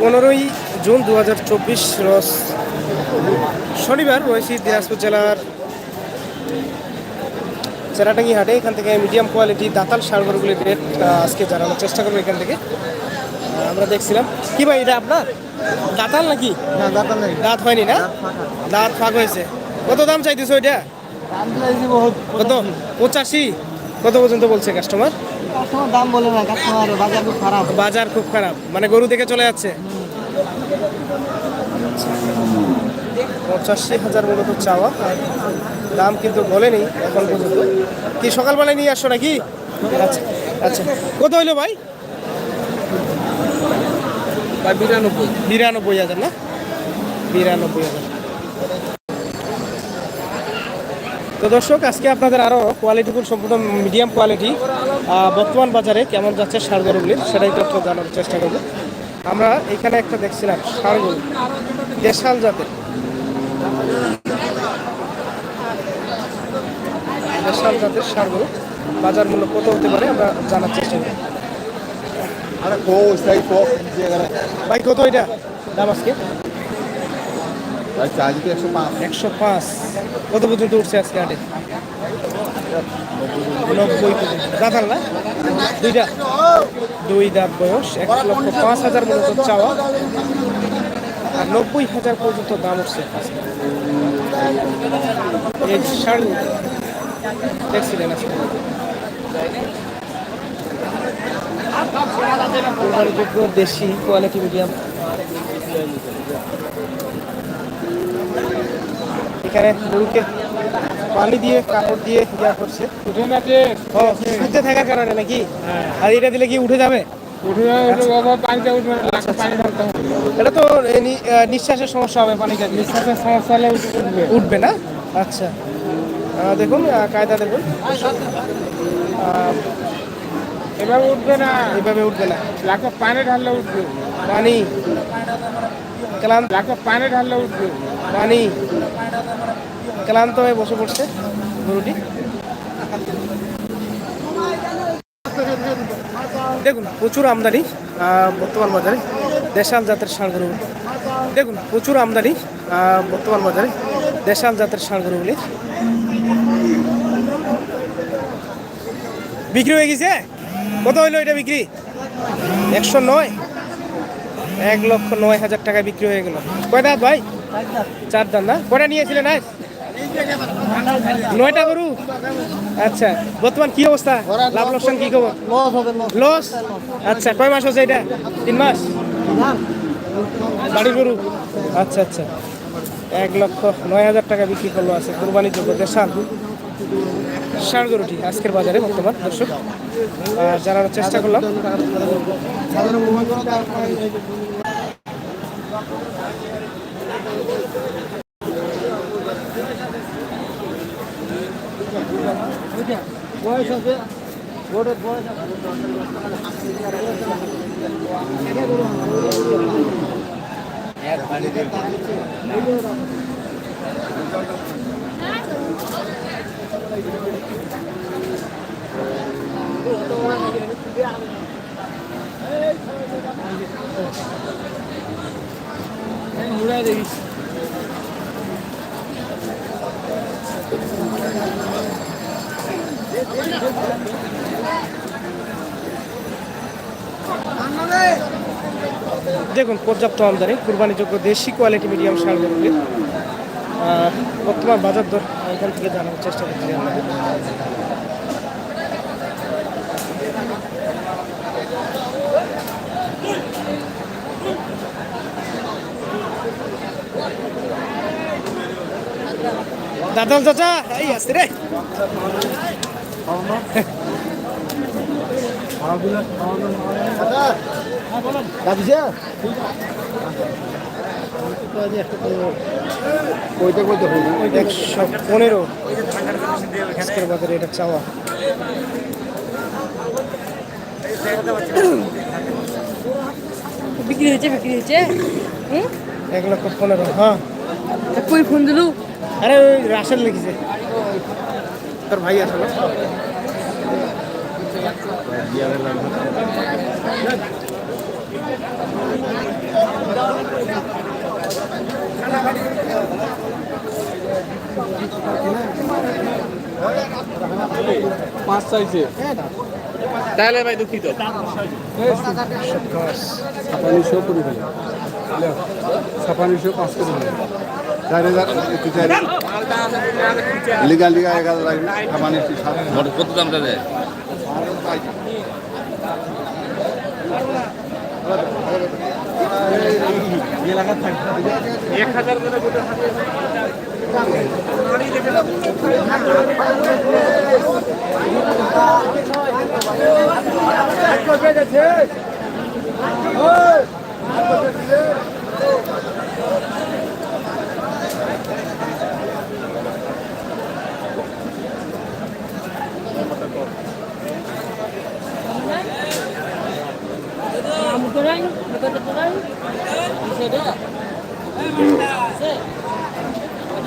পনেরোই জুন দু হাজার চব্বিশ রস শনিবার রয়েছি দিনাজপুর জেলার চেরাটাঙ্গি হাটে এখান থেকে মিডিয়াম কোয়ালিটি দাতাল সারগরগুলির রেট আজকে জানানোর চেষ্টা করব এখান থেকে। আমরা দেখছিলাম। কি ভাই এটা আপনার? দাতাল নাকি? না দাদা নেই। দাঁত হয়নি না? দাঁত ফাঁক। হয়েছে। কত দাম চাইতেছো এটা কত? পঁচাশি? কত পর্যন্ত বলছে কাস্টমার কাস্টমার দাম বলে না কাস্টমার বাজার খুব খারাপ। বাজার খুব খারাপ। মানে গরু দেখে চলে যাচ্ছে। পঁচাশি হাজার মূলত চাওয়া। দাম কিন্তু বলেনি এখন পর্যন্ত। কি সকালবেলায় নিয়ে আসছো নাকি? আচ্ছা আচ্ছা। কত হইল ভাই বিরানব্বই। বিরানব্বই হাজার না? বিরানব্বই হাজার। তো দর্শক আজকে আপনাদের আরও কোয়ালিটিফুল সম্পূর্ণ মিডিয়াম কোয়ালিটি বর্তমান বাজারে কেমন যাচ্ছে সার গরুগুলির সেটাই তথ্য জানার চেষ্টা করব। আমরা এখানে একটা দেখছিলাম সার গরু দেশাল জাতের। দেশাল জাতের সার গরু বাজার মূল্য কত হতে পারে আমরা জানার চেষ্টা করব। আরে কো সাই কো ভাই কত এটা? দাম আজকে? একশো পাঁচ। কত পর্যন্ত উঠছে আজকে নব্বই পর্যন্ত। দুই বয়স লক্ষ পাঁচ হাজার মূলত চাওয়া। আর নব্বই হাজার পর্যন্ত দাম উঠছে দেশি কোয়ালিটি মিডিয়াম এখানে গরুকে পানি দিয়ে কাপড় দিয়ে ইয়া করছে ও শুদ্ধ থাকার কারণে নাকি? আর এটা দিলে কি উঠে যাবে? এটা তো নি- নিঃশ্বাসের সমস্যা হবে পানিটা দিলে। উঠবে না? আচ্ছা। দেখুন কায়দা দেখুন। এবার উঠবে না। এইভাবে উঠবে না। লাখে পানি ঢাললে উঠবে। পানি। ক্লান্ত। লাখে পানি ঢাললে উঠবে। পানি ক্লান্ত হয়ে বসে পড়ছে গরুটি। দেখুন প্রচুর আমদানি বর্তমান বাজারে দেশাল জাতের ষাঁড় গরু। দেখুন প্রচুর আমদানি বর্তমান বাজারে দেশাল জাতের ষাঁড় গরুগুলি। বিক্রি হয়ে গেছে? কত হইল এটা বিক্রি? একশো নয়। এক লক্ষ নয় হাজার টাকা বিক্রি হয়ে গেল। কয়টা ভাই? চার দান না? কয়টা নিয়েছিলেন আজ? নয়টা গরু? আচ্ছা বর্তমান কি অবস্থা? লাভ লোকসান কি খবর? লস আচ্ছা কয় মাস হচ্ছে এটা? তিন মাস? বাড়ির গরু? আচ্ছা আচ্ছা। এক লক্ষ নয় হাজার টাকা বিক্রি করল আছে কোরবানির যোগ্য দেশাল। ষাঁড় গরুটি আজকের বাজারে বর্তমান দর্শক। আর জানানোর চেষ্টা করলাম। বয়স আছে গোটের বয়স দেখুন, পর্যাপ্ত আমদানি, কুরবানিযোগ্য দেশি কোয়ালিটি মিডিয়াম গরুটির বর্তমান বাজার দর এখান থেকে জানানোর চেষ্টা করছি দাদাল চাচা। এই আসছে রে। কাঁদিছে কইতে কইতে হইল। একশো পনেরো। আজকের বাজারে এটা চাওয়া। বিক্রি হয়েছে বিক্রি হয়েছে। হুম? এক লক্ষ পনেরো হ্যাঁ। কই ফোন দিলু? আরে ওই রাশেল লিখেছে। তোর ভাই আসলে পাঁচ চাইছে। তাহলে ভাই দুঃখিত। পাঁচ করে চার হাজার একটু চার লিগা লিগা এক হাজার লাগবে সাত মোট কত দামটা দেয় এক হাজার করে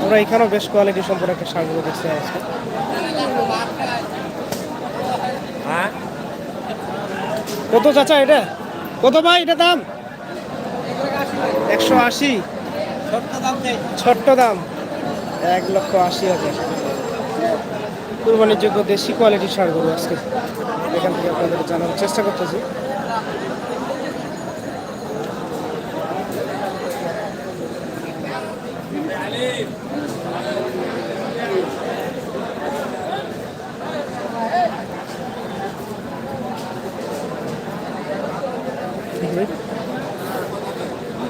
আমরা এখানেও বেশ কোয়ালিটি সম্পর্কে একটা সারগুলো দেখছি আজকে কত চাচা এটা কত ভাই এটা দাম একশো আশি ছোট্ট দাম এক লক্ষ আশি হাজার। কুরবানির যোগ্য দেশি কোয়ালিটির সারগুলো আজকে। এখান থেকে আপনাদের জানার চেষ্টা করতেছি।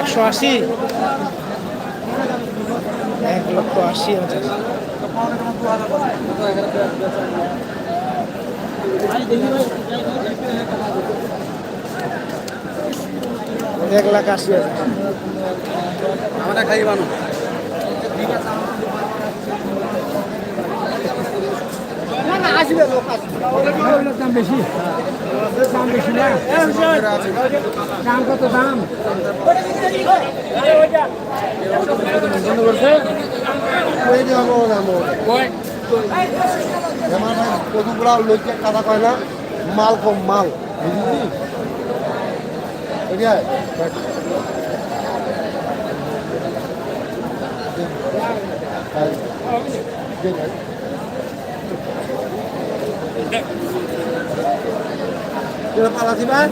একশো আশি। এক লক্ষ আশি হাজার। এক লাখ আশি হাজার। আমরা খাই বানো। দাম বেশি। দাম বেশি না? দাম কত দাম? কতগুলা লোককে কথা কয় না মাল কম মাল বুঝলি পালাছি ভাই